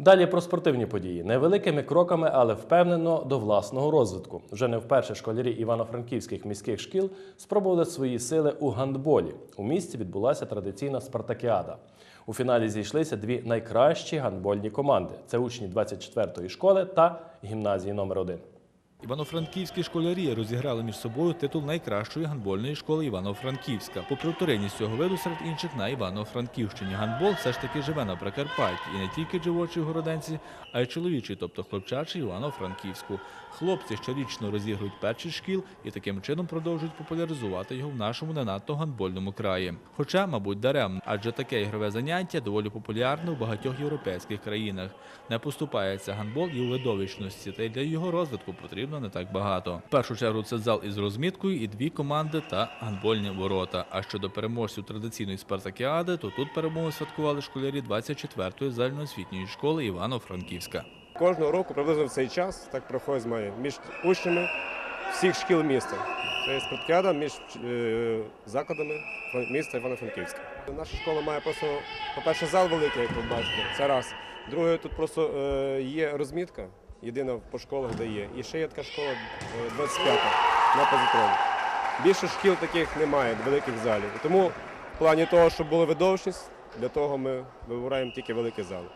Далі про спортивні події. Невеликими кроками, але впевнено до власного розвитку. Вже не вперше школярі івано-франківських міських шкіл спробували свої сили у гандболі. У місті відбулася традиційна спартакіада. У фіналі зійшлися дві найкращі гандбольні команди: це учні 24-ї школи та гімназії номер 1 Івано-франківські школярі розіграли між собою титул найкращої гандбольної школи Івано-Франківська. Попри вторинність цього виду серед інших на Івано-Франківщині. Гандбол все ж таки живе на Прикарпатті. І не тільки дівочій городенці, а й чоловічий, тобто хлопчачий Івано-Франківську. Хлопці щорічно розігрують перші шкіл і таким чином продовжують популяризувати його в нашому не надто гандбольному краї. Хоча, мабуть, даремно, адже таке ігрове заняття доволі популярне у багатьох європейських країнах. Не поступається гандбол і у видовищності, та й для його розвитку потрібно не так багато. В першу чергу це зал із розміткою і дві команди та гандбольні ворота. А щодо переможців традиційної спартакіади, то тут перемогу святкували школярі 24-ї загальноосвітньої школи Івано-Франківська. Кожного року приблизно в цей час так проходить змагання між учнями всіх шкіл міста. Це спартакіада між е, закладами міста Івано-Франківська. Наша школа має просто, по-перше, зал великий, як ви бачите, це раз. Друге, тут просто е, є розмітка, єдина по школах, де є. І ще є така школа е, 25 на позитроні. Більше шкіл таких немає, великих залів. Тому в плані того, щоб була видовищність, для того ми вибираємо тільки великі зали.